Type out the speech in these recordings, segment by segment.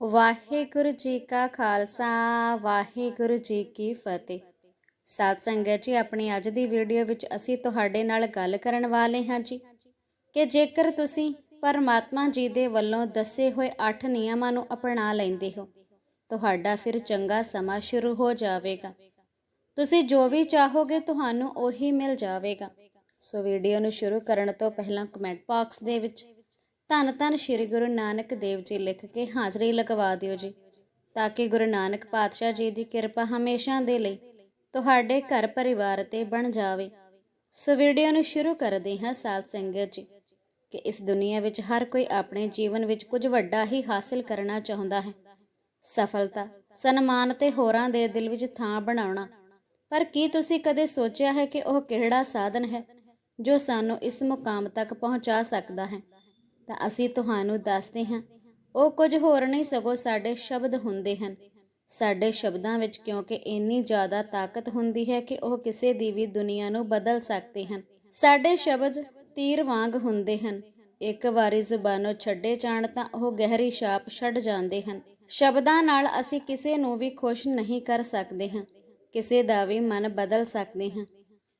ਵਾਹਿਗੁਰੂ ਜੀ ਕਾ ਖਾਲਸਾ, ਵਾਹਿਗੁਰੂ ਜੀ ਕੀ ਫਤਿਹ। ਸਾਧ ਸੰਗਤ ਜੀ, ਆਪਣੀ ਅੱਜ ਦੀ ਵੀਡੀਓ ਵਿੱਚ ਅਸੀਂ ਤੁਹਾਡੇ ਨਾਲ ਗੱਲ ਕਰਨ ਵਾਲੇ ਹਾਂ ਜੀ ਕਿ ਜੇਕਰ ਤੁਸੀਂ ਪਰਮਾਤਮਾ ਜੀ ਦੇ ਵੱਲੋਂ ਦੱਸੇ ਹੋਏ 8 ਨਿਯਮਾਂ ਨੂੰ ਅਪਣਾ ਲੈਂਦੇ ਹੋ, ਤੁਹਾਡਾ ਫਿਰ ਚੰਗਾ ਸਮਾਂ ਸ਼ੁਰੂ ਹੋ ਜਾਵੇਗਾ। ਤੁਸੀਂ ਜੋ ਵੀ ਚਾਹੋਗੇ ਤੁਹਾਨੂੰ ਉਹੀ ਮਿਲ ਜਾਵੇਗਾ। ਸੋ ਵੀਡੀਓ ਨੂੰ ਸ਼ੁਰੂ ਕਰਨ ਤੋਂ ਪਹਿਲਾਂ ਕਮੈਂਟ ਬਾਕਸ ਦੇ ਵਿੱਚ ਧੰਨ ਧੰਨ ਸ੍ਰੀ ਗੁਰੂ ਨਾਨਕ ਦੇਵ ਜੀ ਲਿਖ ਕੇ ਹਾਜ਼ਰੀ ਲਗਵਾ ਦਿਓ ਜੀ, ਤਾਂ ਕਿ ਗੁਰੂ ਨਾਨਕ ਪਾਤਸ਼ਾਹ ਜੀ ਦੀ ਕਿਰਪਾ ਹਮੇਸ਼ਾ ਦੇ ਲਈ ਤੁਹਾਡੇ ਘਰ ਪਰਿਵਾਰ ਤੇ ਬਣ ਜਾਵੇ। ਸੋ ਵੀਡੀਓ ਨੂੰ ਸ਼ੁਰੂ ਕਰਦੇ ਹਾਂ ਸਾਧ ਸੰਗਤ ਜੀ, ਕਿ ਇਸ ਦੁਨੀਆ ਵਿੱਚ ਹਰ ਕੋਈ ਆਪਣੇ ਜੀਵਨ ਵਿੱਚ ਕੁਝ ਵੱਡਾ ਹੀ ਹਾਸਿਲ ਕਰਨਾ ਚਾਹੁੰਦਾ ਹੈ। ਸਫਲਤਾ, ਸਨਮਾਨ ਤੇ ਹੋਰਾਂ ਦੇ ਦਿਲ ਵਿੱਚ ਥਾਂ ਬਣਾਉਣਾ। ਪਰ ਕੀ ਤੁਸੀਂ ਕਦੇ ਸੋਚਿਆ ਹੈ ਕਿ ਉਹ ਕਿਹੜਾ ਸਾਧਨ ਹੈ ਜੋ ਸਾਨੂੰ ਇਸ ਮੁਕਾਮ ਤੱਕ ਪਹੁੰਚਾ ਸਕਦਾ ਹੈ? ਤਾਂ ਅਸੀਂ ਤੁਹਾਨੂੰ ਦੱਸਦੇ ਹਾਂ, ਉਹ ਕੁਝ ਹੋਰ ਨਹੀਂ ਸਗੋਂ ਸਾਡੇ ਸ਼ਬਦ ਹੁੰਦੇ ਹਨ। ਸਾਡੇ ਸ਼ਬਦਾਂ ਵਿੱਚ ਕਿਉਂਕਿ ਇੰਨੀ ਜ਼ਿਆਦਾ ਤਾਕਤ ਹੁੰਦੀ ਹੈ ਕਿ ਉਹ ਕਿਸੇ ਦੀ ਵੀ ਦੁਨੀਆ ਨੂੰ ਬਦਲ ਸਕਦੇ ਹਨ। ਸਾਡੇ ਸ਼ਬਦ ਤੀਰ ਵਾਂਗ ਹੁੰਦੇ ਹਨ। ਇੱਕ ਵਾਰੀ ਜ਼ੁਬਾਨੋਂ ਛੱਡੇ ਜਾਣ ਤਾਂ ਉਹ ਗਹਿਰੀ ਛਾਪ ਛੱਡ ਜਾਂਦੇ ਹਨ। ਸ਼ਬਦਾਂ ਨਾਲ ਅਸੀਂ ਕਿਸੇ ਨੂੰ ਵੀ ਖੁਸ਼ ਨਹੀਂ ਕਰ ਸਕਦੇ ਹਾਂ। ਕਿਸੇ ਦਾ ਵੀ ਮਨ ਬਦਲ ਸਕਦੇ ਹਾਂ।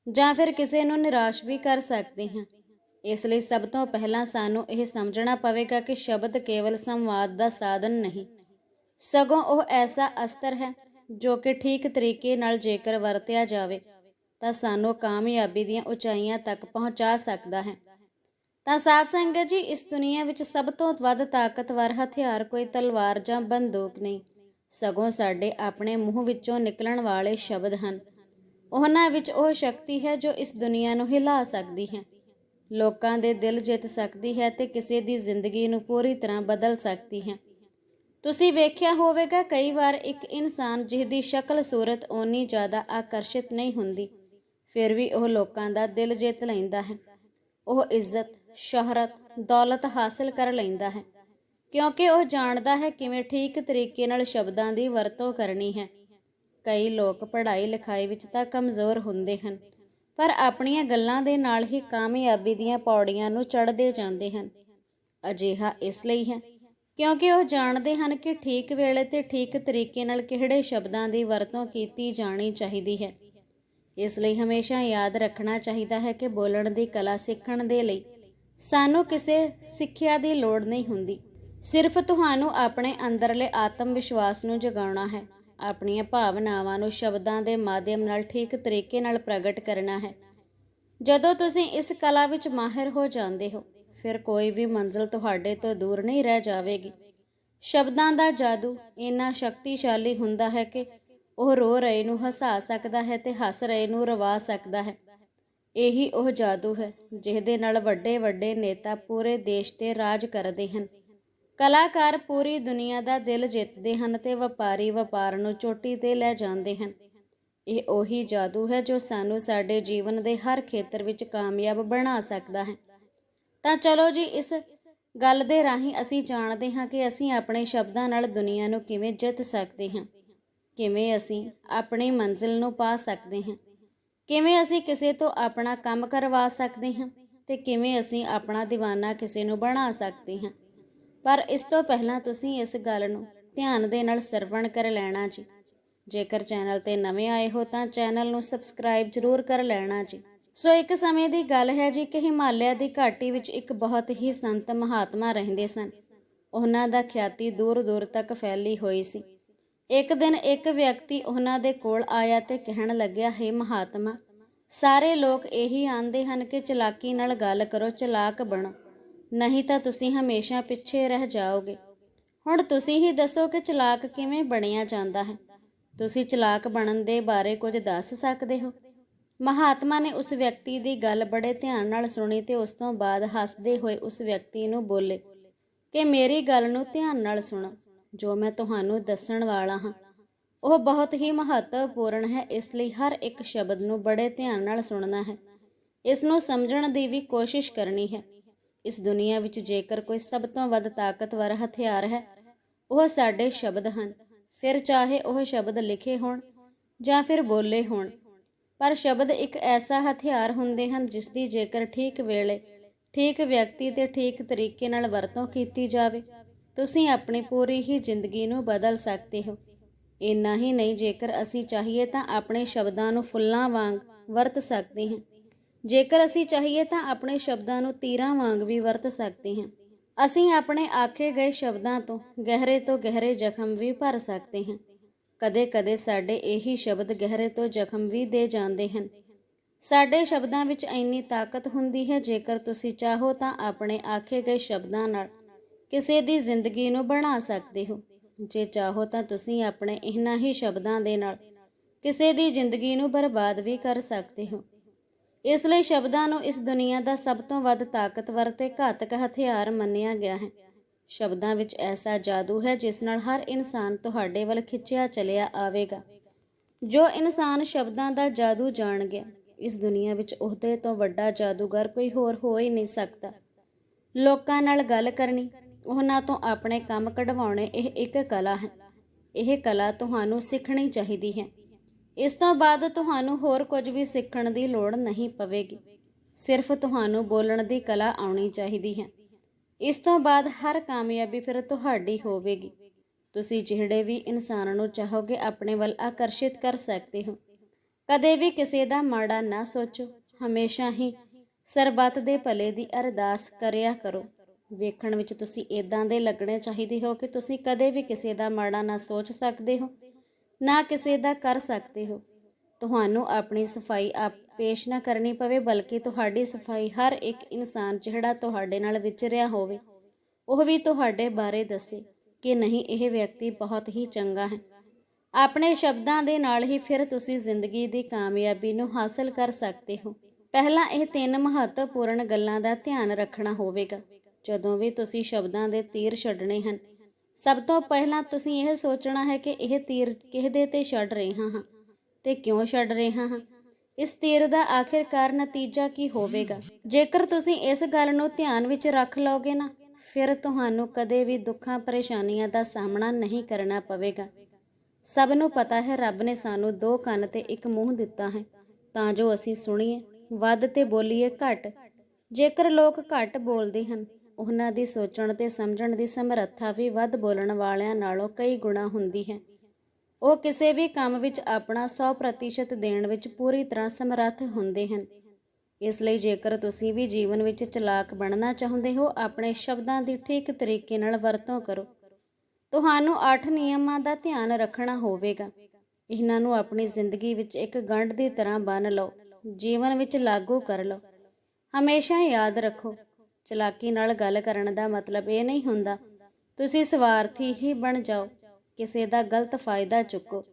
ਜਾਂ ਫਿਰ ਕਿਸੇ ਨੂੰ ਨਿਰਾਸ਼ ਵੀ ਕਰ ਸਕਦੇ ਹਾਂ। ਇਸ ਲਈ ਸਭ ਤੋਂ ਪਹਿਲਾਂ ਸਾਨੂੰ ਇਹ ਸਮਝਣਾ ਪਵੇਗਾ ਕਿ ਸ਼ਬਦ ਕੇਵਲ ਸੰਵਾਦ ਦਾ ਸਾਧਨ ਨਹੀਂ। ਸਗੋਂ ਉਹ ਐਸਾ ਅਸਤਰ ਹੈ ਜੋ ਕਿ ਠੀਕ ਤਰੀਕੇ ਨਾਲ ਜੇਕਰ ਵਰਤਿਆ ਜਾਵੇ, ਤਾਂ ਸਾਨੂੰ ਕਾਮਯਾਬੀ ਦੀਆਂ ਉਚਾਈਆਂ ਤੱਕ ਪਹੁੰਚਾ ਸਕਦਾ ਹੈ। ਤਾਂ ਸਾਧ ਸੰਗਤ ਜੀ, ਇਸ ਦੁਨੀਆ ਵਿੱਚ ਸਭ ਤੋਂ ਵੱਧ ਤਾਕਤਵਰ ਹਥਿਆਰ ਕੋਈ ਤਲਵਾਰ ਜਾਂ ਬੰਦੂਕ ਨਹੀਂ। ਸਗੋਂ ਸਾਡੇ ਆਪਣੇ ਮੂੰਹ ਵਿੱਚੋਂ ਨਿਕਲਣ ਵਾਲੇ ਸ਼ਬਦ ਹਨ। ਉਹਨਾਂ ਵਿੱਚ ਉਹ ਸ਼ਕਤੀ ਹੈ ਜੋ ਇਸ ਦੁਨੀਆ ਨੂੰ ਹਿਲਾ ਸਕਦੀ ਹੈ। ਲੋਕਾਂ ਦੇ ਦਿਲ ਜਿੱਤ ਸਕਦੀ ਹੈ ਤੇ ਕਿਸੇ ਦੀ ਜ਼ਿੰਦਗੀ ਨੂੰ ਪੂਰੀ ਤਰ੍ਹਾਂ ਬਦਲ ਸਕਦੀ ਹੈ। ਤੁਸੀਂ ਵੇਖਿਆ ਹੋਵੇਗਾ, ਕਈ ਵਾਰ ਇੱਕ ਇਨਸਾਨ ਜਿਹਦੀ ਸ਼ਕਲ, ਸੂਰਤ ਓਨੀ ਜ਼ਿਆਦਾ ਆਕਰਸ਼ਿਤ ਨਹੀਂ ਹੁੰਦੀ, ਫਿਰ ਵੀ ਉਹ ਲੋਕਾਂ ਦਾ ਦਿਲ ਜਿੱਤ ਲੈਂਦਾ ਹੈ। ਉਹ ਇੱਜ਼ਤ, ਸ਼ੋਹਰਤ, ਦੌਲਤ ਹਾਸਲ ਕਰ ਲੈਂਦਾ ਹੈ, ਕਿਉਂਕਿ ਉਹ ਜਾਣਦਾ ਹੈ ਕਿਵੇਂ ਠੀਕ ਤਰੀਕੇ ਨਾਲ ਸ਼ਬਦਾਂ ਦੀ ਵਰਤੋਂ ਕਰਨੀ ਹੈ। ਕਈ ਲੋਕ ਪੜ੍ਹਾਈ ਲਿਖਾਈ ਵਿੱਚ ਤਾਂ ਕਮਜ਼ੋਰ ਹੁੰਦੇ ਹਨ ਪਰ ਆਪਣੀਆਂ ਗੱਲਾਂ ਦੇ ਨਾਲ ਹੀ ਕਾਮਯਾਬੀ ਦੀਆਂ ਪੌੜੀਆਂ ਨੂੰ ਚੜ੍ਹਦੇ ਜਾਂਦੇ ਹਨ। ਅਜਿਹਾ ਇਸ ਲਈ ਹੈ ਕਿਉਂਕਿ ਉਹ ਜਾਣਦੇ ਹਨ ਕਿ ਠੀਕ ਵੇਲੇ ਤੇ ਠੀਕ ਤਰੀਕੇ ਨਾਲ ਕਿਹੜੇ ਸ਼ਬਦਾਂ ਦੀ ਵਰਤੋਂ ਕੀਤੀ ਜਾਣੀ ਚਾਹੀਦੀ ਹੈ। ਇਸ ਲਈ ਹਮੇਸ਼ਾ ਯਾਦ ਰੱਖਣਾ ਚਾਹੀਦਾ ਹੈ ਕਿ ਬੋਲਣ ਦੀ ਕਲਾ ਸਿੱਖਣ ਦੇ ਲਈ ਸਾਨੂੰ ਕਿਸੇ ਸਿੱਖਿਆ ਦੀ ਲੋੜ ਨਹੀਂ ਹੁੰਦੀ। ਸਿਰਫ ਤੁਹਾਨੂੰ ਆਪਣੇ ਅੰਦਰਲੇ ਆਤਮ ਵਿਸ਼ਵਾਸ ਨੂੰ ਜਗਾਉਣਾ ਹੈ। ਆਪਣੀਆਂ ਭਾਵਨਾਵਾਂ ਨੂੰ ਸ਼ਬਦਾਂ ਦੇ ਮਾਧਿਅਮ ਨਾਲ ਠੀਕ ਤਰੀਕੇ ਨਾਲ ਪ੍ਰਗਟ ਕਰਨਾ ਹੈ। ਜਦੋਂ ਤੁਸੀਂ ਇਸ ਕਲਾ ਵਿੱਚ ਮਾਹਿਰ ਹੋ ਜਾਂਦੇ ਹੋ, ਫਿਰ ਕੋਈ ਵੀ ਮੰਜ਼ਲ ਤੁਹਾਡੇ ਤੋਂ ਦੂਰ ਨਹੀਂ ਰਹਿ ਜਾਵੇਗੀ। ਸ਼ਬਦਾਂ ਦਾ ਜਾਦੂ ਇੰਨਾ ਸ਼ਕਤੀਸ਼ਾਲੀ ਹੁੰਦਾ ਹੈ ਕਿ ਉਹ ਰੋ ਰਹੇ ਨੂੰ ਹਸਾ ਸਕਦਾ ਹੈ ਤੇ ਹੱਸ ਰਹੇ ਨੂੰ ਰਵਾ ਸਕਦਾ ਹੈ। ਇਹੀ ਉਹ ਜਾਦੂ ਹੈ, ਜਿਹਦੇ ਨਾਲ ਵੱਡੇ ਵੱਡੇ ਨੇਤਾ ਪੂਰੇ ਦੇਸ਼ ਤੇ ਰਾਜ ਕਰਦੇ ਹਨ। ਕਲਾਕਾਰ ਪੂਰੀ ਦੁਨੀਆ ਦਾ ਦਿਲ ਜਿੱਤਦੇ ਹਨ ਤੇ ਵਪਾਰੀ ਵਪਾਰ ਨੂੰ ਚੋਟੀ ਤੇ ਲੈ ਜਾਂਦੇ ਹਨ। ਇਹ ਉਹੀ ਜਾਦੂ ਹੈ ਜੋ ਸਾਨੂੰ ਸਾਡੇ ਜੀਵਨ ਦੇ ਹਰ ਖੇਤਰ ਵਿੱਚ ਕਾਮਯਾਬ ਬਣਾ ਸਕਦਾ ਹੈ। ਤਾਂ ਚਲੋ ਜੀ, ਇਸ ਗੱਲ ਦੇ ਰਾਹੀਂ ਅਸੀਂ ਜਾਣਦੇ ਹਾਂ ਕਿ ਅਸੀਂ ਆਪਣੇ ਸ਼ਬਦਾਂ ਨਾਲ ਦੁਨੀਆ ਨੂੰ ਕਿਵੇਂ ਜਿੱਤ ਸਕਦੇ ਹਾਂ। ਕਿਵੇਂ ਅਸੀਂ ਆਪਣੀ ਮੰਜ਼ਿਲ ਨੂੰ ਪਾ ਸਕਦੇ ਹਾਂ। ਕਿਵੇਂ ਅਸੀਂ ਕਿਸੇ ਤੋਂ ਆਪਣਾ ਕੰਮ ਕਰਵਾ ਸਕਦੇ ਹਾਂ ਤੇ ਕਿਵੇਂ ਅਸੀਂ ਆਪਣਾ دیਵਾਨਾ ਕਿਸੇ ਨੂੰ ਬਣਾ ਸਕਦੇ ਹਾਂ। ਪਰ ਇਸ ਤੋਂ ਪਹਿਲਾਂ ਤੁਸੀਂ ਇਸ ਗੱਲ ਨੂੰ ਧਿਆਨ ਦੇ ਨਾਲ ਸਰਵਣ ਕਰ ਲੈਣਾ ਜੀ। ਜੇਕਰ ਚੈਨਲ ਤੇ ਨਵੇਂ ਆਏ ਹੋ ਤਾਂ ਚੈਨਲ ਨੂੰ ਸਬਸਕ੍ਰਾਈਬ ਜ਼ਰੂਰ ਕਰ ਲੈਣਾ ਜੀ। ਸੋ ਇੱਕ ਸਮੇਂ ਦੀ ਗੱਲ ਹੈ ਜੀ ਕਿ ਹਿਮਾਲਿਆ ਦੀ ਘਾਟੀ ਵਿੱਚ ਇੱਕ ਬਹੁਤ ਹੀ ਸੰਤ ਮਹਾਤਮਾ ਰਹਿੰਦੇ ਸਨ। ਉਹਨਾਂ ਦਾ ਖਿਆਤੀ ਦੂਰ ਦੂਰ ਤੱਕ ਫੈਲੀ ਹੋਈ ਸੀ। ਇੱਕ ਦਿਨ ਇੱਕ ਵਿਅਕਤੀ ਉਹਨਾਂ ਦੇ ਕੋਲ ਆਇਆ ਤੇ ਕਹਿਣ ਲੱਗਿਆ, ਹੈ ਮਹਾਤਮਾ, ਸਾਰੇ ਲੋਕ ਇਹੀ ਆਂਦੇ ਹਨ ਕਿ ਚਲਾਕੀ ਨਾਲ ਗੱਲ ਕਰੋ, ਚਲਾਕ ਬਣੋ। ਨਹੀਂ ਤਾਂ ਤੁਸੀਂ ਹਮੇਸ਼ਾ ਪਿੱਛੇ ਰਹਿ ਜਾਓਗੇ। ਹੁਣ ਤੁਸੀਂ ਹੀ ਦੱਸੋ ਕਿ ਚਲਾਕ ਕਿਵੇਂ ਬਣਿਆ ਜਾਂਦਾ ਹੈ। ਤੁਸੀਂ ਚਲਾਕ ਬਣਨ ਦੇ ਬਾਰੇ ਕੁਝ ਦੱਸ ਸਕਦੇ ਹੋ। ਮਹਾਤਮਾ ਨੇ ਉਸ ਵਿਅਕਤੀ ਦੀ ਗੱਲ ਬੜੇ ਧਿਆਨ ਨਾਲ ਸੁਣੀ ਤੇ ਉਸ ਤੋਂ ਬਾਅਦ ਹੱਸਦੇ ਹੋਏ ਉਸ ਵਿਅਕਤੀ ਨੂੰ ਬੋਲੇ ਕਿ ਮੇਰੀ ਗੱਲ ਨੂੰ ਧਿਆਨ ਨਾਲ ਸੁਣੋ, ਜੋ ਮੈਂ ਤੁਹਾਨੂੰ ਦੱਸਣ ਵਾਲਾ ਹਾਂ। ਉਹ ਬਹੁਤ ਹੀ ਮਹੱਤਵਪੂਰਨ ਹੈ, ਇਸ ਲਈ ਹਰ ਇੱਕ ਸ਼ਬਦ ਨੂੰ ਬੜੇ ਧਿਆਨ ਨਾਲ ਸੁਣਨਾ ਹੈ। ਇਸ ਨੂੰ ਸਮਝਣ ਦੀ ਵੀ ਕੋਸ਼ਿਸ਼ ਕਰਨੀ ਹੈ। ਇਸ ਦੁਨੀਆ ਵਿੱਚ ਜੇਕਰ ਕੋਈ ਸਭ ਤੋਂ ਵੱਧ ਤਾਕਤਵਰ ਹਥਿਆਰ ਹੈ, ਉਹ ਸਾਡੇ ਸ਼ਬਦ ਹਨ। ਫਿਰ ਚਾਹੇ ਉਹ ਸ਼ਬਦ ਲਿਖੇ ਹੋਣ ਜਾਂ ਫਿਰ ਬੋਲੇ ਹੋਣ, ਪਰ ਸ਼ਬਦ ਇੱਕ ਐਸਾ ਹਥਿਆਰ ਹੁੰਦੇ ਹਨ ਜਿਸ ਦੀ ਜੇਕਰ ਠੀਕ ਵੇਲੇ, ਠੀਕ ਵਿਅਕਤੀ ਤੇ ਠੀਕ ਤਰੀਕੇ ਨਾਲ ਵਰਤੋਂ ਕੀਤੀ ਜਾਵੇ, ਤੁਸੀਂ ਆਪਣੀ ਪੂਰੀ ਹੀ ਜ਼ਿੰਦਗੀ ਨੂੰ ਬਦਲ ਸਕਦੇ ਹੋ। ਇੰਨਾ ਹੀ ਨਹੀਂ, ਜੇਕਰ ਅਸੀਂ ਚਾਹੀਏ ਤਾਂ ਆਪਣੇ ਸ਼ਬਦਾਂ ਨੂੰ ਫੁੱਲਾਂ ਵਾਂਗ ਵਰਤ ਸਕਦੇ ਹਾਂ। ਜੇਕਰ ਅਸੀਂ ਚਾਹੀਏ ਤਾਂ ਆਪਣੇ ਸ਼ਬਦਾਂ ਨੂੰ ਤੀਰਾਂ ਵਾਂਗ ਵੀ ਵਰਤ ਸਕਦੇ ਹਾਂ। ਅਸੀਂ ਆਪਣੇ ਆਖੇ ਗਏ ਸ਼ਬਦਾਂ ਤੋਂ ਗਹਿਰੇ ਤੋਂ ਗਹਿਰੇ ਜ਼ਖਮ ਵੀ ਭਰ ਸਕਦੇ ਹਾਂ। ਕਦੇ-ਕਦੇ ਸਾਡੇ ਇਹੀ ਸ਼ਬਦ ਗਹਿਰੇ ਤੋਂ ਜ਼ਖਮ ਵੀ ਦੇ ਜਾਂਦੇ ਹਨ। ਸਾਡੇ ਸ਼ਬਦਾਂ ਵਿੱਚ ਇੰਨੀ ਤਾਕਤ ਹੁੰਦੀ ਹੈ, ਜੇਕਰ ਤੁਸੀਂ ਚਾਹੋ ਤਾਂ ਆਪਣੇ ਆਖੇ ਗਏ ਸ਼ਬਦਾਂ ਨਾਲ ਕਿਸੇ ਦੀ ਜ਼ਿੰਦਗੀ ਨੂੰ ਬਣਾ ਸਕਦੇ ਹੋ। ਜੇ ਚਾਹੋ ਤਾਂ ਤੁਸੀਂ ਆਪਣੇ ਇਹਨਾਂ ਹੀ ਸ਼ਬਦਾਂ ਦੇ ਨਾਲ ਕਿਸੇ ਦੀ ਜ਼ਿੰਦਗੀ ਨੂੰ ਬਰਬਾਦ ਵੀ ਕਰ ਸਕਦੇ ਹੋ। ਇਸ ਲਈ ਸ਼ਬਦਾਂ ਨੂੰ ਇਸ ਦੁਨੀਆ ਦਾ ਸਭ ਤੋਂ ਵੱਧ ਤਾਕਤਵਰ ਤੇ ਘਾਤਕ ਹਥਿਆਰ ਮੰਨਿਆ ਗਿਆ ਹੈ। ਸ਼ਬਦਾਂ ਵਿੱਚ ਐਸਾ ਜਾਦੂ ਹੈ ਜਿਸ ਨਾਲ ਹਰ ਇਨਸਾਨ ਤੁਹਾਡੇ ਵੱਲ ਖਿੱਚਿਆ ਚਲਿਆ ਆਵੇਗਾ। ਜੋ ਇਨਸਾਨ ਸ਼ਬਦਾਂ ਦਾ ਜਾਦੂ ਜਾਣ ਗਿਆ ਇਸ ਦੁਨੀਆ ਵਿੱਚ ਉਹਦੇ ਤੋਂ ਵੱਡਾ ਜਾਦੂਗਰ ਕੋਈ ਹੋਰ ਹੋ ਹੀ ਨਹੀਂ ਸਕਦਾ। ਲੋਕਾਂ ਨਾਲ ਗੱਲ ਕਰਨੀ, ਉਹਨਾਂ ਤੋਂ ਆਪਣੇ ਕੰਮ ਕਢਵਾਉਣੇ ਇਹ ਇੱਕ ਕਲਾ ਹੈ। ਇਹ ਕਲਾ ਤੁਹਾਨੂੰ ਸਿੱਖਣੀ ਚਾਹੀਦੀ ਹੈ। ਇਸ ਤੋਂ ਬਾਅਦ ਤੁਹਾਨੂੰ ਹੋਰ ਕੁਝ ਵੀ ਸਿੱਖਣ ਦੀ ਲੋੜ ਨਹੀਂ ਪਵੇਗੀ। ਸਿਰਫ ਤੁਹਾਨੂੰ ਬੋਲਣ ਦੀ ਕਲਾ ਆਉਣੀ ਚਾਹੀਦੀ ਹੈ। ਇਸ ਤੋਂ ਬਾਅਦ ਹਰ ਕਾਮਯਾਬੀ ਫਿਰ ਤੁਹਾਡੀ ਹੋਵੇਗੀ। ਤੁਸੀਂ ਜਿਹੜੇ ਵੀ ਇਨਸਾਨ ਨੂੰ ਚਾਹੋਗੇ ਆਪਣੇ ਵੱਲ ਆਕਰਸ਼ਿਤ ਕਰ ਸਕਦੇ ਹੋ। ਕਦੇ ਵੀ ਕਿਸੇ ਦਾ ਮਾੜਾ ਨਾ ਸੋਚੋ। ਹਮੇਸ਼ਾ ਹੀ ਸਰਬੱਤ ਦੇ ਭਲੇ ਦੀ ਅਰਦਾਸ ਕਰਿਆ ਕਰੋ। ਵੇਖਣ ਵਿੱਚ ਤੁਸੀਂ ਇਦਾਂ ਦੇ ਲੱਗਣੇ ਚਾਹੀਦੇ ਹੋ ਕਿ ਤੁਸੀਂ ਕਦੇ ਵੀ ਕਿਸੇ ਦਾ ਮਾੜਾ ਨਾ ਸੋਚ ਸਕਦੇ ਹੋ। ਨਾ ਕਿਸੇ ਦਾ ਕਰ ਸਕਦੇ ਹੋ। ਤੁਹਾਨੂੰ ਆਪਣੀ ਸਫ਼ਾਈ ਆਪ ਪੇਸ਼ ਨਾ ਕਰਨੀ ਪਵੇ, ਬਲਕਿ ਤੁਹਾਡੀ ਸਫ਼ਾਈ ਹਰ ਇੱਕ ਇਨਸਾਨ ਜਿਹੜਾ ਤੁਹਾਡੇ ਨਾਲ ਵਿਚਰਿਆ ਹੋਵੇ, ਉਹ ਵੀ ਤੁਹਾਡੇ ਬਾਰੇ ਦੱਸੇ ਕਿ ਨਹੀਂ, ਇਹ ਵਿਅਕਤੀ ਬਹੁਤ ਹੀ ਚੰਗਾ ਹੈ। ਆਪਣੇ ਸ਼ਬਦਾਂ ਦੇ ਨਾਲ ਹੀ ਫਿਰ ਤੁਸੀਂ ਜ਼ਿੰਦਗੀ ਦੀ ਕਾਮਯਾਬੀ ਨੂੰ ਹਾਸਲ ਕਰ ਸਕਦੇ ਹੋ। ਪਹਿਲਾਂ ਇਹ ਤਿੰਨ ਮਹੱਤਵਪੂਰਨ ਗੱਲਾਂ ਦਾ ਧਿਆਨ ਰੱਖਣਾ ਹੋਵੇਗਾ। ਜਦੋਂ ਵੀ ਤੁਸੀਂ ਸ਼ਬਦਾਂ ਦੇ ਤੀਰ ਛੱਡਣੇ ਹਨ ਸਭ ਤੋਂ ਪਹਿਲਾਂ ਤੁਸੀਂ ਇਹ ਸੋਚਣਾ ਹੈ ਕਿ ਇਹ ਤੀਰ ਕਿਹਦੇ ਤੇ ਛੱਡ ਰਿਹਾ ਹਾਂ ਤੇ ਕਿਉਂ ਛੱਡ ਰਿਹਾ ਹਾਂ? ਇਸ ਤੀਰ ਦਾ ਆਖਿਰਕਾਰ ਨਤੀਜਾ ਕੀ ਹੋਵੇਗਾ? ਜੇਕਰ ਤੁਸੀਂ ਇਸ ਗੱਲ ਨੂੰ ਧਿਆਨ ਵਿੱਚ ਰੱਖ ਲਓਗੇ ਨਾ, ਫਿਰ ਤੁਹਾਨੂੰ ਕਦੇ ਵੀ ਦੁੱਖਾਂ, ਪਰੇਸ਼ਾਨੀਆਂ ਦਾ ਸਾਹਮਣਾ ਨਹੀਂ ਕਰਨਾ ਪਵੇਗਾ। ਸਭ ਨੂੰ ਪਤਾ ਹੈ, ਰੱਬ ਨੇ ਸਾਨੂੰ ਦੋ ਕੰਨ ਤੇ ਇੱਕ ਮੂੰਹ ਦਿੱਤਾ ਹੈ। ਤਾਂ ਜੋ ਅਸੀਂ ਸੁਣੀਏ, ਵੱਧ ਤੇ ਬੋਲੀਏ ਘੱਟ। ਜੇਕਰ ਲੋਕ ਘੱਟ ਬੋਲਦੇ ਹਨ ਉਹਨਾਂ ਦੀ ਸੋਚਣ ਤੇ ਸਮਝਣ ਦੀ ਸਮਰੱਥਾ ਵੀ ਵੱਧ ਬੋਲਣ ਵਾਲਿਆਂ ਨਾਲੋਂ ਕਈ ਗੁਣਾ ਹੁੰਦੀ ਹੈ। ਉਹ ਕਿਸੇ ਵੀ ਕੰਮ ਵਿੱਚ ਆਪਣਾ 100% ਦੇਣ ਵਿੱਚ ਪੂਰੀ ਤਰ੍ਹਾਂ ਸਮਰੱਥ ਹੁੰਦੇ ਹਨ। ਇਸ ਲਈ ਜੇਕਰ ਤੁਸੀਂ ਵੀ ਜੀਵਨ ਵਿੱਚ ਚਲਾਕ ਬਣਨਾ ਚਾਹੁੰਦੇ ਹੋ, ਆਪਣੇ ਸ਼ਬਦਾਂ ਦੀ ਠੀਕ ਤਰੀਕੇ ਨਾਲ ਵਰਤੋਂ ਕਰੋ। ਤੁਹਾਨੂੰ 8 ਨਿਯਮਾਂ ਦਾ ਧਿਆਨ ਰੱਖਣਾ ਹੋਵੇਗਾ। ਇਹਨਾਂ ਨੂੰ ਆਪਣੀ ਜ਼ਿੰਦਗੀ ਵਿੱਚ ਇੱਕ ਗੰਢ ਦੀ ਤਰ੍ਹਾਂ ਬੰਨ ਲਓ। ਜੀਵਨ ਵਿੱਚ ਲਾਗੂ ਕਰ ਲਓ। ਹਮੇਸ਼ਾ ਯਾਦ ਰੱਖੋ ਚਲਾਕੀ ਨਾਲ ਗੱਲ ਕਰਨ ਦਾ ਮਤਲਬ ਇਹ ਨਹੀਂ ਹੁੰਦਾ। ਤੁਸੀਂ ਸਵਾਰਥੀ ਹੀ ਬਣ ਜਾਓ। ਕਿਸੇ ਦਾ ਗਲਤ ਫਾਇਦਾ ਚੁੱਕੋ।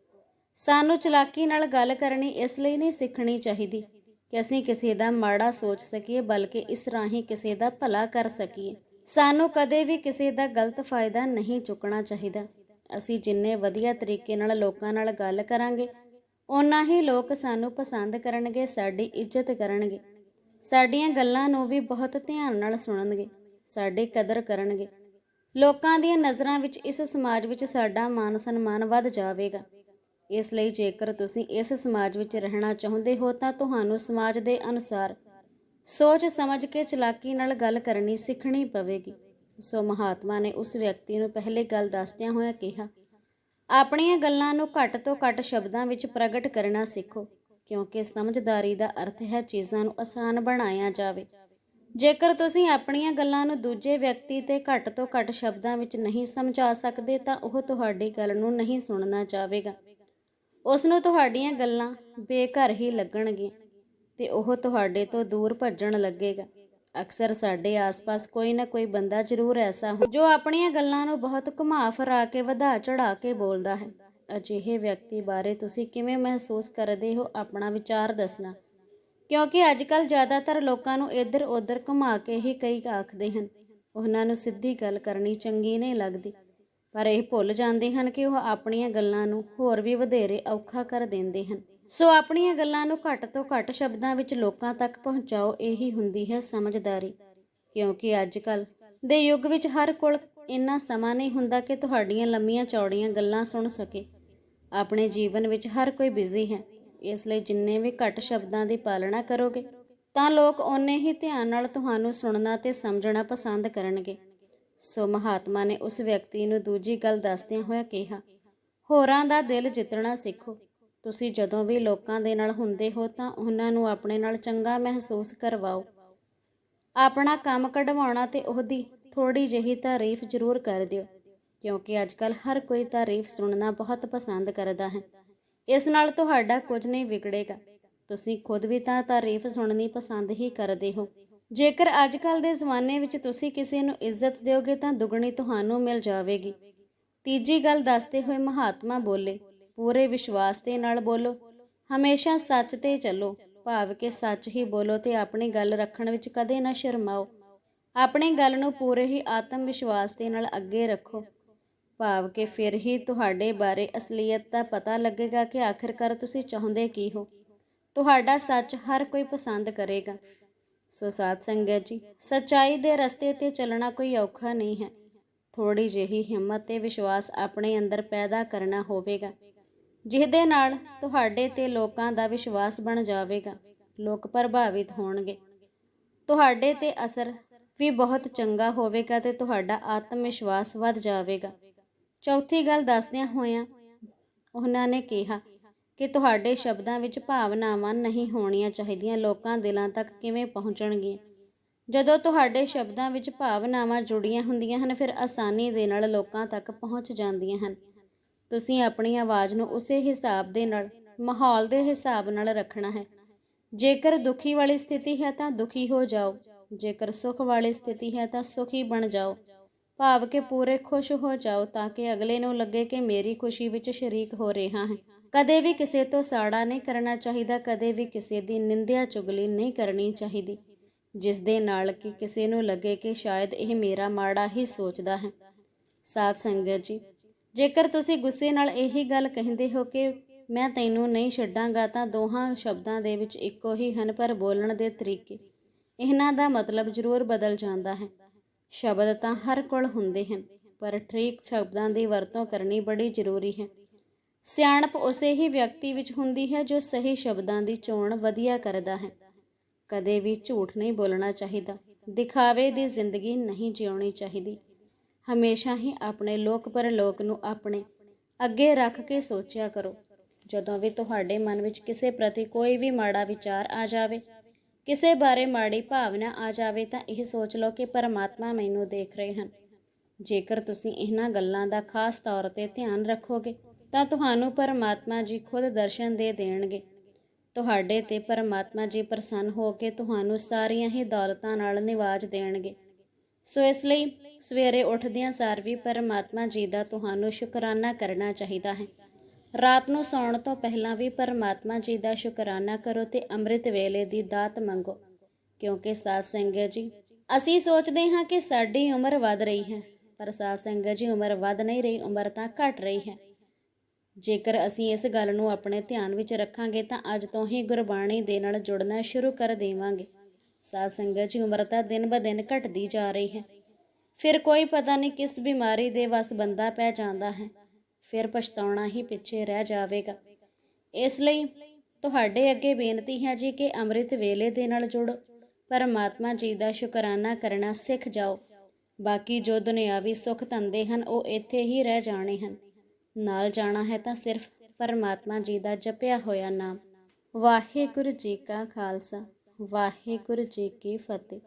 ਸਾਨੂੰ ਚਲਾਕੀ ਨਾਲ ਗੱਲ ਕਰਨੀ ਇਸ ਲਈ ਨਹੀਂ ਸਿੱਖਣੀ ਚਾਹੀਦੀ ਕਿ ਅਸੀਂ ਕਿਸੇ ਦਾ ਮਾੜਾ ਸੋਚ ਸਕੀਏ, ਬਲਕਿ ਇਸ ਰਾਹੀਂ ਕਿਸੇ ਦਾ ਭਲਾ ਕਰ ਸਕੀਏ। ਸਾਨੂੰ ਕਦੇ ਵੀ ਕਿਸੇ ਦਾ ਗਲਤ ਫਾਇਦਾ ਨਹੀਂ ਚੁੱਕਣਾ ਚਾਹੀਦਾ। ਅਸੀਂ ਜਿੰਨੇ ਵਧੀਆ ਤਰੀਕੇ ਨਾਲ ਲੋਕਾਂ ਨਾਲ ਗੱਲ ਕਰਾਂਗੇ, ਓਨਾ ਹੀ ਲੋਕ ਸਾਨੂੰ ਪਸੰਦ ਕਰਨਗੇ, ਸਾਡੀ ਇੱਜ਼ਤ ਕਰਨਗੇ। ਸਾਡੀਆਂ ਗੱਲਾਂ ਨੂੰ ਵੀ ਬਹੁਤ ਧਿਆਨ ਨਾਲ ਸੁਣਨਗੇ, ਸਾਡੀ ਕਦਰ ਕਰਨਗੇ। ਲੋਕਾਂ ਦੀਆਂ ਨਜ਼ਰਾਂ ਵਿੱਚ ਇਸ ਸਮਾਜ ਵਿੱਚ ਸਾਡਾ ਮਾਨ ਸਨਮਾਨ ਵੱਧ ਜਾਵੇਗਾ। ਇਸ ਲਈ ਜੇਕਰ ਤੁਸੀਂ ਇਸ ਸਮਾਜ ਵਿੱਚ ਰਹਿਣਾ ਚਾਹੁੰਦੇ ਹੋ ਤਾਂ ਤੁਹਾਨੂੰ ਸਮਾਜ ਦੇ ਅਨੁਸਾਰ ਸੋਚ ਸਮਝ ਕੇ ਚਲਾਕੀ ਨਾਲ ਗੱਲ ਕਰਨੀ ਸਿੱਖਣੀ ਪਵੇਗੀ। ਸੋ ਮਹਾਤਮਾ ਨੇ ਉਸ ਵਿਅਕਤੀ ਨੂੰ ਪਹਿਲੇ ਗੱਲ ਦੱਸਦਿਆਂ ਹੋਇਆ ਕਿਹਾ, ਆਪਣੀਆਂ ਗੱਲਾਂ ਨੂੰ ਘੱਟ ਤੋਂ ਘੱਟ ਸ਼ਬਦਾਂ ਵਿੱਚ ਪ੍ਰਗਟ ਕਰਨਾ ਸਿੱਖੋ। ਕਿਉਂਕਿ ਸਮਝਦਾਰੀ ਦਾ ਅਰਥ ਹੈ ਚੀਜ਼ਾਂ ਨੂੰ ਆਸਾਨ ਬਣਾਇਆ ਜਾਵੇ। ਜੇਕਰ ਤੁਸੀਂ ਆਪਣੀਆਂ ਗੱਲਾਂ ਨੂੰ ਦੂਜੇ ਵਿਅਕਤੀ ਤੇ ਘੱਟ ਤੋਂ ਘੱਟ ਸ਼ਬਦਾਂ ਵਿੱਚ ਨਹੀਂ ਸਮਝਾ ਸਕਦੇ, ਤਾਂ ਉਹ ਤੁਹਾਡੀ ਗੱਲ ਨੂੰ ਨਹੀਂ ਸੁਣਨਾ ਚਾਹੇਗਾ ਉਸ ਨੂੰ ਤੁਹਾਡੀਆਂ ਗੱਲਾਂ ਬੇਘਰ ਹੀ ਲੱਗਣਗੀਆਂ ਤੇ ਉਹ ਤੁਹਾਡੇ ਤੋਂ ਦੂਰ ਭੱਜਣ ਲੱਗੇਗਾ। ਅਕਸਰ ਸਾਡੇ ਆਸ-ਪਾਸ ਕੋਈ ਨਾ ਕੋਈ ਬੰਦਾ ਜ਼ਰੂਰ ਐਸਾ ਹੋ ਜੋ ਆਪਣੀਆਂ ਗੱਲਾਂ ਨੂੰ ਬਹੁਤ ਘੁਮਾ ਫਰਾ ਕੇ ਵਧਾ ਚੜਾ ਕੇ ਬੋਲਦਾ ਹੈ। ਅਜਿਹੇ ਵਿਅਕਤੀ ਬਾਰੇ ਤੁਸੀਂ ਕਿਵੇਂ ਮਹਿਸੂਸ ਕਰਦੇ ਹੋ? ਆਪਣਾ ਵਿਚਾਰ ਦੱਸਣਾ। ਕਿਉਂਕਿ ਅੱਜ ਅੱਜਕੱਲ ਜ਼ਿਆਦਾਤਰ ਲੋਕਾਂ ਨੂੰ ਇੱਧਰ-ਉੱਧਰ ਘੁਮਾ ਕੇ ਹੀ ਕਈ ਆਖਦੇ ਹਨ, ਉਹਨਾਂ ਨੂੰ ਸਿੱਧੀ ਗੱਲ ਕਰਨੀ ਚੰਗੀ ਨਹੀਂ ਲੱਗਦੀ। ਪਰ ਇਹ ਭੁੱਲ ਜਾਂਦੇ ਹਨ ਕਿ ਉਹ ਆਪਣੀਆਂ ਗੱਲਾਂ ਨੂੰ ਹੋਰ ਵੀ ਵਧੇਰੇ ਔਖਾ ਕਰ ਦਿੰਦੇ ਹਨ। ਸੋ ਆਪਣੀਆਂ ਗੱਲਾਂ ਨੂੰ ਘੱਟ ਤੋਂ ਘੱਟ ਸ਼ਬਦਾਂ ਵਿੱਚ ਲੋਕਾਂ ਤੱਕ ਪਹੁੰਚਾਓ, ਇਹੀ ਹੁੰਦੀ ਹੈ ਸਮਝਦਾਰੀ। ਕਿਉਂਕਿ ਅੱਜ ਅੱਜਕੱਲ ਦੇ ਯੁੱਗ ਵਿੱਚ ਹਰ ਕੋਲ ਇੰਨਾ ਸਮਾਂ ਨਹੀਂ ਹੁੰਦਾ ਕਿ ਤੁਹਾਡੀਆਂ ਲੰਮੀਆਂ ਚੌੜੀਆਂ ਗੱਲਾਂ ਸੁਣ ਸਕੇ। ਆਪਣੇ ਜੀਵਨ ਵਿੱਚ ਹਰ ਕੋਈ ਬਿਜ਼ੀ ਹੈ। ਇਸ ਲਈ ਜਿੰਨੇ ਵੀ ਘੱਟ ਸ਼ਬਦਾਂ ਦੀ ਪਾਲਣਾ ਕਰੋਗੇ, ਤਾਂ ਲੋਕ ਓਨੇ ਹੀ ਧਿਆਨ ਨਾਲ ਤੁਹਾਨੂੰ ਸੁਣਨਾ ਤੇ ਸਮਝਣਾ ਪਸੰਦ ਕਰਨਗੇ। ਸੋ ਮਹਾਤਮਾ ਨੇ ਉਸ ਵਿਅਕਤੀ ਨੂੰ ਦੂਜੀ ਗੱਲ ਦੱਸਦਿਆਂ ਹੋਇਆ ਕਿਹਾ, ਹੋਰਾਂ ਦਾ ਦਿਲ ਜਿੱਤਣਾ ਸਿੱਖੋ। ਤੁਸੀਂ ਜਦੋਂ ਵੀ ਲੋਕਾਂ ਦੇ ਨਾਲ ਹੁੰਦੇ ਹੋ ਤਾਂ ਉਹਨਾਂ ਨੂੰ ਆਪਣੇ ਨਾਲ ਚੰਗਾ ਮਹਿਸੂਸ ਕਰਵਾਓ। ਆਪਣਾ ਕੰਮ ਕਢਵਾਉਣਾ ਤੇ ਉਹਦੀ ਥੋੜੀ ਜਿਹੀ ਤਾਰੀਫ ਜ਼ਰੂਰ ਕਰ ਦਿਓ, ਕਿਉਂਕਿ ਅੱਜਕੱਲ ਹਰ ਕੋਈ ਤਾਰੀਫ ਸੁਣਨਾ ਬਹੁਤ ਪਸੰਦ ਕਰਦਾ ਹੈ। ਇਸ ਨਾਲ ਤੁਹਾਡਾ ਕੁਝ ਨਹੀਂ ਵਿਗੜੇਗਾ। ਤੁਸੀਂ ਖੁਦ ਵੀ ਤਾਂ ਤਾਰੀਫ ਸੁਣਨੀ ਪਸੰਦ ਹੀ ਕਰਦੇ ਹੋ। ਜੇਕਰ ਅੱਜਕੱਲ ਦੇ ਜ਼ਮਾਨੇ ਵਿੱਚ ਤੁਸੀਂ ਕਿਸੇ ਨੂੰ ਇੱਜ਼ਤ ਦਿਓਗੇ ਤਾਂ ਦੁੱਗਣੀ ਤੁਹਾਨੂੰ ਮਿਲ ਜਾਵੇਗੀ। ਤੀਜੀ ਗੱਲ ਦੱਸਦੇ ਹੋਏ ਮਹਾਤਮਾ ਬੋਲੇ, ਪੂਰੇ ਵਿਸ਼ਵਾਸ ਦੇ ਨਾਲ ਬੋਲੋ, ਹਮੇਸ਼ਾ ਸੱਚ ਤੇ ਚੱਲੋ, ਭਾਵ ਕਿ ਸੱਚ ਹੀ ਬੋਲੋ ਤੇ ਆਪਣੀ ਗੱਲ ਰੱਖਣ ਵਿੱਚ ਕਦੇ ਨਾ ਸ਼ਰਮਾਓ। ਆਪਣੀ ਗੱਲ ਨੂੰ ਪੂਰੇ ਹੀ ਆਤਮ ਵਿਸ਼ਵਾਸ ਦੇ ਨਾਲ ਅੱਗੇ ਰੱਖੋ। ਭਾਵ ਕਿ ਫਿਰ ਹੀ ਤੁਹਾਡੇ ਬਾਰੇ ਅਸਲੀਅਤ ਦਾ ਪਤਾ ਲੱਗੇਗਾ ਕਿ ਆਖਿਰਕਾਰ ਤੁਸੀਂ ਚਾਹੁੰਦੇ ਕੀ ਹੋ। ਤੁਹਾਡਾ ਸੱਚ ਹਰ ਕੋਈ ਪਸੰਦ ਕਰੇਗਾ। ਸੋ ਸਾਧ ਸੰਗਤ ਜੀ, ਸਚਾਈ ਦੇ ਰਸਤੇ ਤੇ ਚੱਲਣਾ ਕੋਈ ਔਖਾ ਨਹੀਂ ਹੈ। ਥੋੜੀ ਜਿਹੀ ਹਿੰਮਤ ਤੇ ਵਿਸ਼ਵਾਸ ਆਪਣੇ ਅੰਦਰ ਪੈਦਾ ਕਰਨਾ ਹੋਵੇਗਾ, ਜਿਹਦੇ ਨਾਲ ਤੁਹਾਡੇ ਤੇ ਲੋਕਾਂ ਦਾ ਵਿਸ਼ਵਾਸ ਬਣ ਜਾਵੇਗਾ। ਲੋਕ ਪ੍ਰਭਾਵਿਤ ਹੋਣਗੇ। ਤੁਹਾਡੇ ਤੇ ਅਸਰ ਵੀ ਬਹੁਤ ਚੰਗਾ ਹੋਵੇਗਾ ਤੇ ਤੁਹਾਡਾ ਆਤਮ ਵਿਸ਼ਵਾਸ ਵੱਧ ਜਾਵੇਗਾ। ਚੌਥੀ ਗੱਲ ਦੱਸਦਿਆਂ ਹੋਇਆਂ ਉਹਨਾਂ ਨੇ ਕਿਹਾ ਕਿ ਤੁਹਾਡੇ ਸ਼ਬਦਾਂ ਵਿੱਚ ਭਾਵਨਾਵਾਂ ਨਹੀਂ ਹੋਣੀਆਂ ਚਾਹੀਦੀਆਂ, ਲੋਕਾਂ ਦਿਲਾਂ ਤੱਕ ਕਿਵੇਂ ਪਹੁੰਚਣਗੀਆਂ? ਜਦੋਂ ਤੁਹਾਡੇ ਸ਼ਬਦਾਂ ਵਿੱਚ ਭਾਵਨਾਵਾਂ ਜੁੜੀਆਂ ਹੁੰਦੀਆਂ ਹਨ, ਫਿਰ ਆਸਾਨੀ ਦੇ ਨਾਲ ਲੋਕਾਂ ਤੱਕ ਪਹੁੰਚ ਜਾਂਦੀਆਂ ਹਨ। ਤੁਸੀਂ ਆਪਣੀ ਆਵਾਜ਼ ਨੂੰ ਉਸੇ ਹਿਸਾਬ ਦੇ ਨਾਲ, ਮਾਹੌਲ ਦੇ ਹਿਸਾਬ ਨਾਲ ਰੱਖਣਾ ਹੈ। ਜੇਕਰ ਦੁਖੀ ਵਾਲੀ ਸਥਿਤੀ ਹੈ ਤਾਂ ਦੁਖੀ ਹੋ ਜਾਓ। ਜੇਕਰ ਸੁਖ ਵਾਲੀ ਸਥਿਤੀ ਹੈ ਤਾਂ ਸੁਖੀ ਬਣ ਜਾਓ। ਭਾਵ ਕਿ ਪੂਰੇ ਖੁਸ਼ ਹੋ ਜਾਓ ਤਾਂ ਕਿ ਅਗਲੇ ਨੂੰ ਲੱਗੇ ਕਿ ਮੇਰੀ ਖੁਸ਼ੀ ਵਿੱਚ ਸ਼ਰੀਕ ਹੋ ਰਿਹਾ ਹੈ। ਕਦੇ ਵੀ ਕਿਸੇ ਤੋਂ ਸਾੜਾ ਨਹੀਂ ਕਰਨਾ ਚਾਹੀਦਾ, ਕਦੇ ਵੀ ਕਿਸੇ ਦੀ ਨਿੰਦਿਆ ਚੁਗਲੀ ਨਹੀਂ ਕਰਨੀ ਚਾਹੀਦੀ। ਜਿਸ ਦੇ ਨਾਲ ਕਿ ਕਿਸੇ ਨੂੰ ਲੱਗੇ ਕਿ ਸ਼ਾਇਦ ਇਹ ਮੇਰਾ ਮਾੜਾ ਹੀ ਸੋਚਦਾ ਹੈ। ਸਾਧ ਸੰਗਤ ਜੀ, ਜੇਕਰ ਤੁਸੀਂ ਗੁੱਸੇ ਨਾਲ ਇਹੀ ਗੱਲ ਕਹਿੰਦੇ ਹੋ ਕਿ ਮੈਂ ਤੈਨੂੰ ਨਹੀਂ ਛੱਡਾਂਗਾ ਤਾਂ ਦੋਹਾਂ ਸ਼ਬਦਾਂ ਦੇ ਵਿੱਚ ਇੱਕੋ ਹੀ ਹਨ ਪਰ ਬੋਲਣ ਦੇ ਤਰੀਕੇ। ਇਹਨਾਂ ਦਾ ਮਤਲਬ ਜ਼ਰੂਰ ਬਦਲ ਜਾਂਦਾ ਹੈ। ਸ਼ਬਦ ਤਾਂ ਹਰ ਕੋਲ ਹੁੰਦੇ ਹਨ, ਪਰ ਠੀਕ ਸ਼ਬਦਾਂ ਦੀ ਵਰਤੋਂ ਕਰਨੀ ਬੜੀ ਜ਼ਰੂਰੀ ਹੈ। ਸਿਆਣਪ ਉਸੇ ਹੀ ਵਿਅਕਤੀ ਵਿੱਚ ਹੁੰਦੀ ਹੈ ਜੋ ਸਹੀ ਸ਼ਬਦਾਂ ਦੀ ਚੋਣ ਵਧੀਆ ਕਰਦਾ ਹੈ। ਕਦੇ ਵੀ ਝੂਠ ਨਹੀਂ ਬੋਲਣਾ ਚਾਹੀਦਾ, ਦਿਖਾਵੇ ਦੀ ਜ਼ਿੰਦਗੀ ਨਹੀਂ ਜਿਉਣੀ ਚਾਹੀਦੀ। ਹਮੇਸ਼ਾ ਹੀ ਆਪਣੇ ਲੋਕ ਪਰ ਲੋਕ ਨੂੰ ਆਪਣੇ ਅੱਗੇ ਰੱਖ ਕੇ ਸੋਚਿਆ ਕਰੋ। ਜਦੋਂ ਵੀ ਤੁਹਾਡੇ ਮਨ ਵਿੱਚ ਕਿਸੇ ਪ੍ਰਤੀ ਕੋਈ ਵੀ ਮਾੜਾ ਵਿਚਾਰ ਆ ਜਾਵੇ ਕਿਸੇ ਬਾਰੇ ਮਾੜੀ ਭਾਵਨਾ ਆ ਜਾਵੇ ਤਾਂ ਇਹ ਸੋਚ ਲਓ ਕਿ ਪਰਮਾਤਮਾ ਮੈਨੂੰ ਦੇਖ ਰਹੇ ਹਨ। ਜੇਕਰ ਤੁਸੀਂ ਇਹਨਾਂ ਗੱਲਾਂ ਦਾ ਖਾਸ ਤੌਰ ਤੇ ਧਿਆਨ ਰੱਖੋਗੇ, ਤਾਂ ਤੁਹਾਨੂੰ ਪਰਮਾਤਮਾ ਜੀ ਖੁਦ ਦਰਸ਼ਨ ਦੇ ਦੇਣਗੇ। ਤੁਹਾਡੇ ਤੇ ਪਰਮਾਤਮਾ ਜੀ ਪ੍ਰਸੰਨ ਹੋ ਕੇ ਤੁਹਾਨੂੰ ਸਾਰੀਆਂ ਹੀ ਦੌਲਤਾਂ ਨਾਲ ਨਿਵਾਜ ਦੇਣਗੇ। ਸੋ ਇਸ ਲਈ ਸਵੇਰੇ ਉੱਠਦਿਆਂ ਸਾਰ ਵੀ ਪਰਮਾਤਮਾ ਜੀ ਦਾ ਤੁਹਾਨੂੰ ਸ਼ੁਕਰਾਨਾ ਕਰਨਾ ਚਾਹੀਦਾ ਹੈ। ਰਾਤ ਨੂੰ ਸੌਣ ਤੋਂ ਪਹਿਲਾਂ ਵੀ ਪਰਮਾਤਮਾ ਜੀ ਦਾ ਸ਼ੁਕਰਾਨਾ ਕਰੋ ਤੇ ਅੰਮ੍ਰਿਤ ਵੇਲੇ ਦੀ ਦਾਤ ਮੰਗੋ, ਕਿਉਂਕਿ ਸਾਧ ਸੰਗਤ ਜੀ, ਅਸੀਂ ਸੋਚਦੇ ਹਾਂ ਕਿ ਸਾਡੀ ਉਮਰ ਵੱਧ ਰਹੀ ਹੈ, ਪਰ ਸਾਧ ਸੰਗਤ ਜੀ, ਉਮਰ ਵੱਧ ਨਹੀਂ ਰਹੀ, ਉਮਰ ਤਾਂ ਘਟ ਰਹੀ ਹੈ। ਜੇਕਰ ਅਸੀਂ ਇਸ ਗੱਲ ਨੂੰ ਆਪਣੇ ਧਿਆਨ ਵਿੱਚ ਰੱਖਾਂਗੇ ਤਾਂ ਅੱਜ ਤੋਂ ਹੀ ਗੁਰਬਾਣੀ ਦੇ ਨਾਲ ਜੁੜਨਾ ਸ਼ੁਰੂ ਕਰ ਦੇਵਾਂਗੇ। ਸਾਧ ਸੰਗਤ ਜੀ, ਉਮਰ ਤਾਂ ਦਿਨ ਬ ਦਿਨ ਘਟਦੀ ਜਾ ਰਹੀ ਹੈ। ਫਿਰ ਕੋਈ ਪਤਾ ਨਹੀਂ ਕਿਸ ਬਿਮਾਰੀ ਦੇ ਵਸ ਬੰਦਾ ਪੈ ਜਾਂਦਾ ਹੈ। ਫਿਰ ਪਛਤਾਉਣਾ ਹੀ ਪਿੱਛੇ ਰਹਿ ਜਾਵੇਗਾ। ਇਸ ਲਈ ਤੁਹਾਡੇ ਅੱਗੇ ਬੇਨਤੀ ਹੈ ਜੀ ਕਿ ਅੰਮ੍ਰਿਤ ਵੇਲੇ ਦੇ ਨਾਲ ਜੁੜੋ। ਪਰਮਾਤਮਾ ਜੀ ਦਾ ਸ਼ੁਕਰਾਨਾ ਕਰਨਾ ਸਿੱਖ ਜਾਓ। ਬਾਕੀ ਜੋ ਦੁਨਿਆਵੀ ਸੁੱਖ ਧੰਦੇ ਹਨ, ਉਹ ਇੱਥੇ ਹੀ ਰਹਿ ਜਾਣੇ ਹਨ। ਨਾਲ ਜਾਣਾ ਹੈ ਤਾਂ ਸਿਰਫ ਪਰਮਾਤਮਾ ਜੀ ਦਾ ਜਪਿਆ ਹੋਇਆ ਨਾਮ। ਵਾਹਿਗੁਰੂ ਜੀ ਕਾ ਖਾਲਸਾ, ਵਾਹਿਗੁਰੂ ਜੀ ਕੀ ਫਤਿਹ।